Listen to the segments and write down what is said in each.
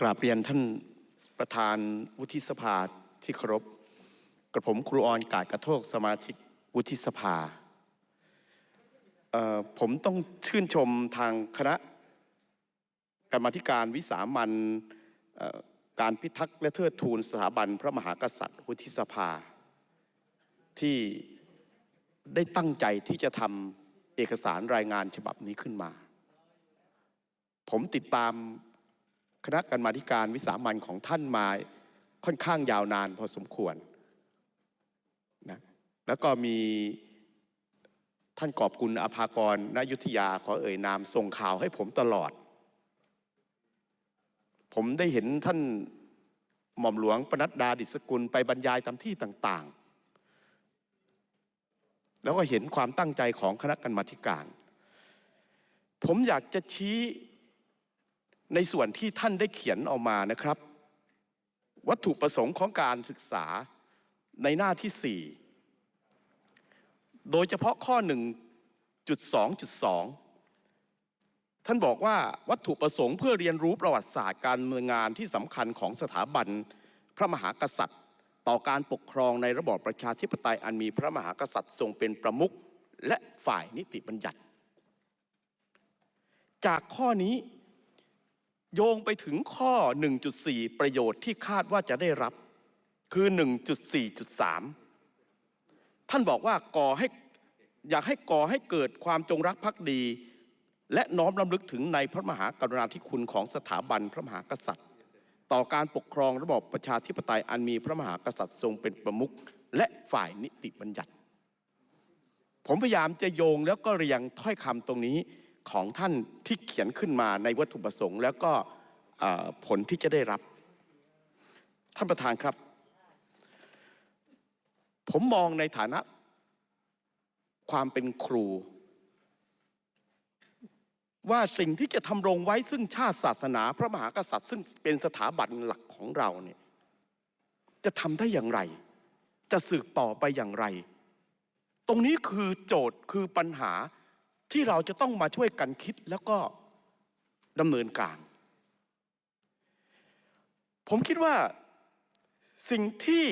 กราบเรียนท่านประธานวุฒิสภาที่เคารพกระผมครูออนกาดกระโทกสมาชิกวุฒิสภา ผมต้องชื่นชมทางคณะกรรมาธิการวิสามันการพิทักษ์และเทิดทูนสถาบันพระมหากษัตริย์วุฒิสภา ที่ได้ตั้งใจที่จะทำเอกสารรายงานฉบับนี้ขึ้นมา ผมติดตาม คณะกรรมาธิการวิสามันของท่านมาค่อนข้างยาวนานพอสมควรนะแล้วก็มีท่านกอบกุลอภากรณยุทธยาขอเอ่ยนามส่งข่าวให้ผมตลอด ผมได้เห็นท่านหม่อมหลวงปนัดดาดิสกุลไปบรรยายตามที่ต่างๆ แล้วก็เห็นความตั้งใจของคณะกรรมาธิการ ผมอยากจะชี้ ในส่วนที่ท่านได้เขียนออกมานะครับ วัตถุประสงค์ของการศึกษาในหน้าที่ 4 โดยเฉพาะข้อ 1.2.2 ท่านบอกว่าวัตถุประสงค์เพื่อเรียนรู้ประวัติศาสตร์การเมืองงานที่สำคัญของสถาบันพระมหากษัตริย์ ต่อการปกครองในระบอบประชาธิปไตยอันมีพระมหากษัตริย์ทรงเป็นประมุขและฝ่ายนิติบัญญัติ จากข้อนี้ โยงไปถึงข้อ 1.4 ประโยชน์ที่คาดว่าจะได้รับ คือ 1.4.3 ท่านบอกว่าก่อให้อยากให้ก่อให้เกิดความจงรักภักดี และน้อมรำลึกถึงในพระมหากรุณาธิคุณของสถาบันพระมหากษัตริย์ ต่อการปกครองระบอบประชาธิปไตยอันมีพระมหากษัตริย์ทรงเป็นประมุขและฝ่ายนิติบัญญัติ ผมพยายามจะโยงแล้วก็เรียงถ้อยคำตรงนี้ ของท่านที่เขียนขึ้นมาในวัตถุประสงค์ แล้วก็ผลที่จะได้รับ ท่านประธานครับ ผมมองในฐานะความเป็นครู ว่าสิ่งที่จะทำรงไว้ซึ่งชาติศาสนา พระมหากษัตริย์ ซึ่งเป็นสถาบันหลักของเราเนี่ยจะทำได้อย่างไร จะสืบต่อไปอย่างไร ตรงนี้คือโจทย์คือปัญหา ที่เราจะต้องมาช่วยกันคิดแล้วก็ดำเนินการ ผมคิดว่าสิ่งที่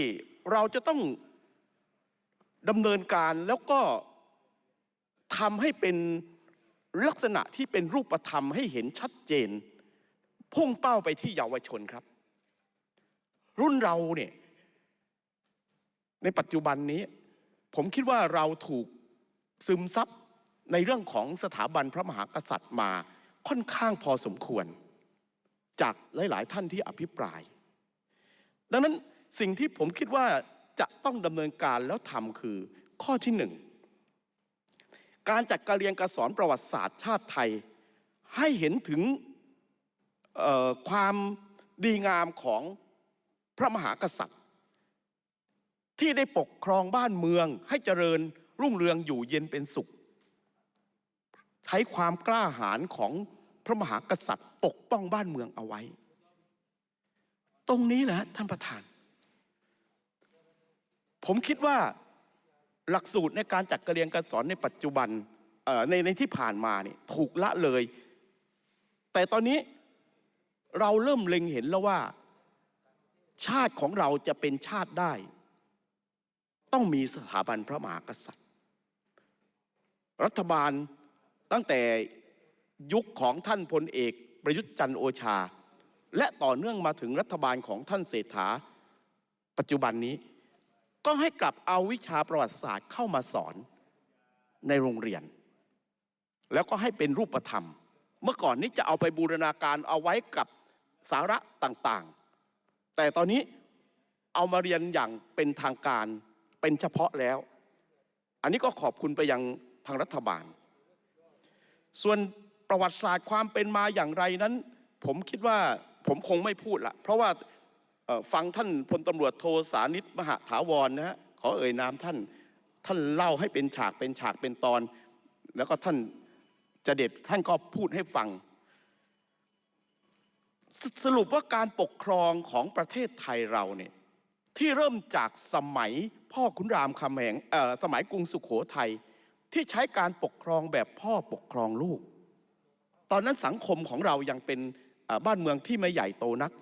เราจะต้องดำเนินการแล้วก็ทำให้เป็นลักษณะที่เป็นรูปธรรมให้เห็นชัดเจน พุ่งเป้าไปที่เยาวชนครับ รุ่นเราเนี่ยในปัจจุบันนี้ ผมคิดว่าเราถูกซึมซับ ในเรื่องของสถาบันพระมหากษัตริย์มาค่อนข้างพอสมควร จากหลาย ๆ ท่านที่อภิปราย ดังนั้นสิ่งที่ผมคิดว่าจะต้องดำเนินการแล้วทำคือข้อที่หนึ่งการจัดการเรียนการสอนประวัติศาสตร์ชาติไทย ให้เห็นถึงความดีงามของพระมหากษัตริย์ ที่ได้ปกครองบ้านเมืองให้เจริญรุ่งเรืองอยู่เย็นเป็นสุข ใช้ความกล้าหาญของพระมหากษัตริย์ ปกป้องบ้านเมืองเอาไว้ ตรงนี้แหละท่านประธาน ผมคิดว่าหลักสูตรในการจัดการเรียนการสอนในปัจจุบันในในที่ผ่านมาเนี่ยถูกละเลย แต่ตอนนี้เราเริ่มเล็งเห็นแล้วว่า ชาติของเราจะเป็นชาติได้ ต้องมีสถาบันพระมหากษัตริย์ รัฐบาล ตั้งแต่ยุคของท่านพลเอกประยุทธ์จันทร์โอชา และต่อเนื่องมาถึงรัฐบาลของท่านเศรษฐา ปัจจุบันนี้ ก็ให้กลับเอาวิชาประวัติศาสตร์เข้ามาสอนในโรงเรียน แล้วก็ให้เป็นรูปธรรม เมื่อก่อนนี้จะเอาไปบูรณาการเอาไว้กับสาระต่างๆ แต่ตอนนี้เอามาเรียนอย่างเป็นทางการเป็นเฉพาะแล้ว อันนี้ก็ขอบคุณไปยังทางรัฐบาล ส่วนประวัติศาสตร์ความเป็นมาอย่างไรนั้น ผมคิดว่าผมคงไม่พูดละเพราะว่าฟังท่านพลตำรวจโทสานิตมหาถาวรนะฮะขอเอ่ยนามท่านท่านเล่าให้เป็นฉากเป็นฉากเป็นตอน แล้วก็ท่านจะเด็ดท่านก็พูดให้ฟัง สสรุปว่าการปกครองของประเทศไทยเราเนี่ยที่เริ่มจากสมัยพ่อขุนรามคำแหงเอ่อสมัยกรุงสุขโขทัย ที่ใช้การปกครองแบบพ่อปกครองลูก ตอนนั้นสังคมของเรายังเป็นบ้านเมืองที่ไม่ใหญ่โตนัก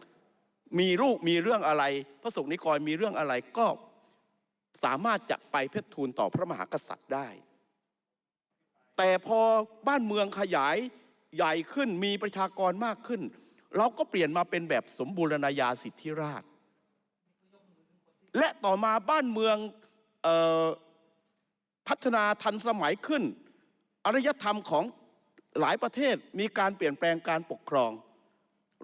มีลูกมีเรื่องอะไร พระสงฆ์นิกรมีเรื่องอะไรก็สามารถจะไปเพชรทูลต่อพระมหากษัตริย์ได้ แต่พอบ้านเมืองขยายใหญ่ขึ้นมีประชากรมากขึ้น เราก็เปลี่ยนมาเป็นแบบสมบูรณาญาสิทธิราช และต่อมาบ้านเมืองเออ พัฒนาทันสมัยขึ้น อารยธรรมของหลายประเทศมีการเปลี่ยนแปลงการปกครอง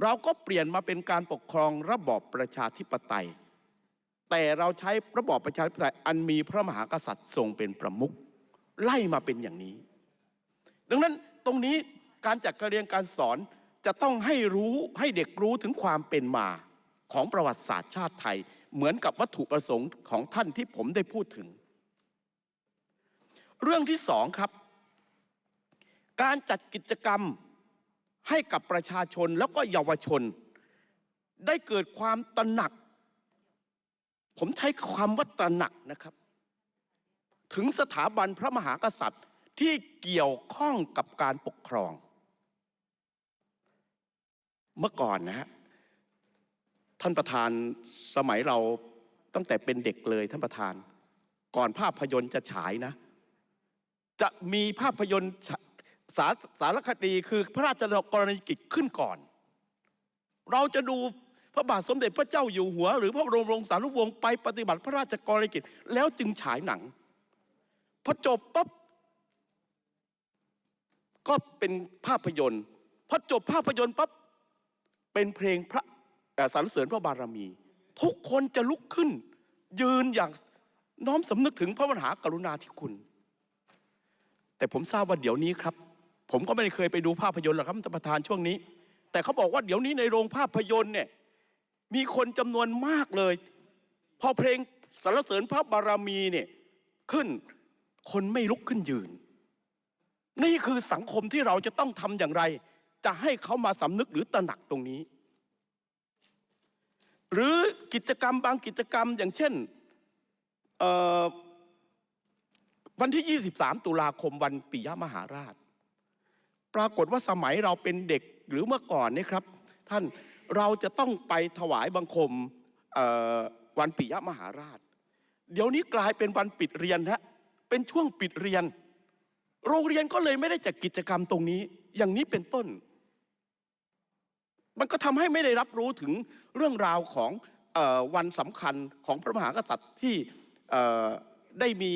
เราก็เปลี่ยนมาเป็นการปกครองระบอบประชาธิปไตย แต่เราใช้ระบอบประชาธิปไตยอันมีพระมหากษัตริย์ทรงเป็นประมุขไล่มาเป็นอย่างนี้ ดังนั้นตรงนี้การจัดการเรียนการสอนจะต้องให้รู้ให้เด็กรู้ถึงความเป็นมาของประวัติศาสตร์ชาติไทย เหมือนกับวัตถุประสงค์ของท่านที่ผมได้พูดถึง เรื่องที่สองครับ การจัดกิจกรรมให้กับประชาชนแล้วก็เยาวชน ได้เกิดความตระหนัก ผมใช้คำว่าตระหนักนะครับ ถึงสถาบันพระมหากษัตริย์ที่เกี่ยวข้องกับการปกครอง เมื่อก่อนนะฮะท่านประธานสมัยเราตั้งแต่เป็นเด็กเลยท่านประธาน ก่อนภาพยนตร์จะฉายนะ จะมีภาพยนตร์สาสารคดีคือพระราชกรณียกิจขึ้นก่อน เราจะดูพระบาทสมเด็จพระเจ้าอยู่หัว หรือพระบรมวงศานุวงศ์ไปปฏิบัติพระราชกรณียกิจ แล้วจึงฉายหนังพอจบปั๊บก็เป็นภาพยนตร์พอจบภาพยนตร์ปั๊บเป็นเพลงพระสรรเสริญพระบารมี ทุกคนจะลุกขึ้น ยืนอย่างน้อมสำนึกถึงพระมหากรุณาธิคุณ แต่ผมทราบว่าเดี๋ยวนี้ครับ ผมก็ไม่ได้เคยไปดูภาพยนตร์หรอกครับท่านประธานช่วงนี้ แต่เขาบอกว่าเดี๋ยวนี้ในโรงภาพยนตร์เนี่ยมีคนจำนวนมากเลย พอเพลงสรรเสริญพระบารมีเนี่ยขึ้นคนไม่ลุกขึ้นยืน นี่คือสังคมที่เราจะต้องทำอย่างไร จะให้เขามาสำนึกหรือตระหนักตรงนี้ หรือกิจกรรมบางกิจกรรมอย่างเช่นเอ่อ วันที่ 23 ตุลาคมวันปิยมหาราช ปรากฏว่าสมัยเราเป็นเด็กหรือเมื่อก่อนเนี่ยครับ ท่านเราจะต้องไปถวายบังคมวันปิยมหาราช เดี๋ยวนี้กลายเป็นวันปิดเรียนฮะเป็นช่วงปิดเรียน โรงเรียนก็เลยไม่ได้จัดกิจกรรมตรงนี้ อย่างนี้เป็นต้น มันก็ทำให้ไม่ได้รับรู้ถึงเรื่องราวของออวันสำคัญของพระมหากษัตริย์ที่ได้มี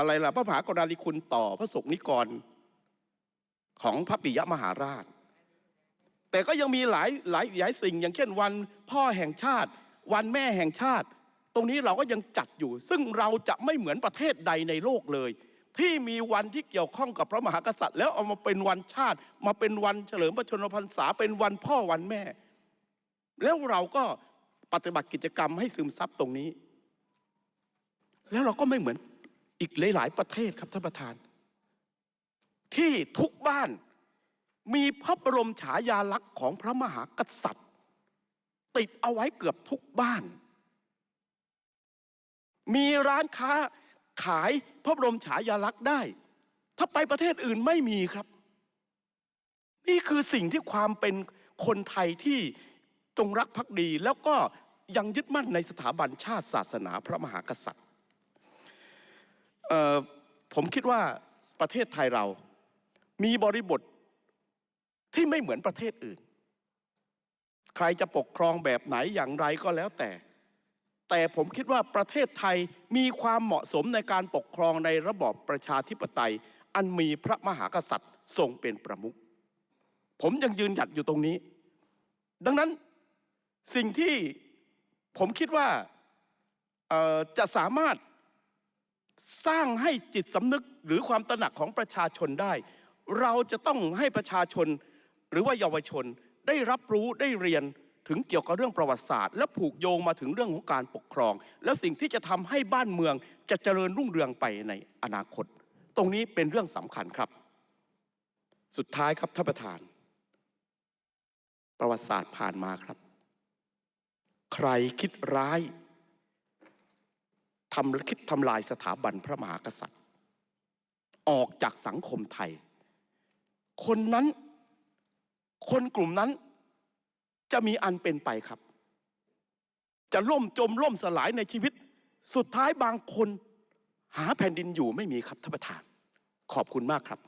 อะไรล่ะพระมหากราธิคุณต่อพระสงฆ์นิกรของพระปิยมหาราช แต่ก็ยังมีหลายหลายหลายสิ่ง อย่างเช่นวันพ่อแห่งชาติ วันแม่แห่งชาติ ตรงนี้เราก็ยังจัดอยู่ ซึ่งเราจะไม่เหมือนประเทศใดในโลกเลย ที่มีวันที่เกี่ยวข้องกับพระมหากษัตริย์ แล้วเอามาเป็นวันชาติ มาเป็นวันเฉลิมพระชนมพรรษาเป็นวันพ่อวันแม่ แล้วเราก็ปฏิบัติกิจกรรมให้ซึมซับตรงนี้ แล้วเราก็ไม่เหมือน อีกหลาย ๆ ประเทศครับท่านประธาน ที่ทุกบ้านมีพระบรมฉายาลักษณ์ของพระมหากษัตริย์ ติดเอาไว้เกือบทุกบ้าน มีร้านค้าขายพระบรมฉายาลักษณ์ได้ ถ้าไปประเทศอื่นไม่มีครับ นี่คือสิ่งที่ความเป็นคนไทยที่จงรักภักดีแล้วก็ยังยึดมั่นในสถาบันชาติศาสนาพระมหากษัตริย์ ผมคิดว่าประเทศไทยเรามีบริบทที่ไม่เหมือนประเทศอื่น ใครจะปกครองแบบไหนอย่างไรก็แล้วแต่ แต่ผมคิดว่าประเทศไทยมีความเหมาะสมในการปกครองในระบอบประชาธิปไตย อันมีพระมหากษัตริย์ทรงเป็นประมุขผมยังยืนหยัดอยู่ตรงนี้ ดังนั้นสิ่งที่ผมคิดว่าจะสามารถ สร้างให้จิตสำนึกหรือความตระหนักของประชาชนได้ เราจะต้องให้ประชาชนหรือว่าเยาวชนได้รับรู้ได้เรียนถึงเกี่ยวกับเรื่องประวัติศาสตร์ และผูกโยงมาถึงเรื่องของการปกครอง และสิ่งที่จะทำให้บ้านเมืองจะเจริญรุ่งเรืองไปในอนาคต ตรงนี้เป็นเรื่องสำคัญครับ สุดท้ายครับท่านประธาน ประวัติศาสตร์ผ่านมาครับ ใครคิดร้าย ทำคิดทำลายสถาบันพระมหากษัตริย์ ออกจากสังคมไทย คนนั้น คนกลุ่มนั้นจะมีอันเป็นไปครับ จะล่มจมล่มสลายในชีวิต สุดท้ายบางคนหาแผ่นดินอยู่ไม่มีครับท่านประธาน ขอบคุณมากครับ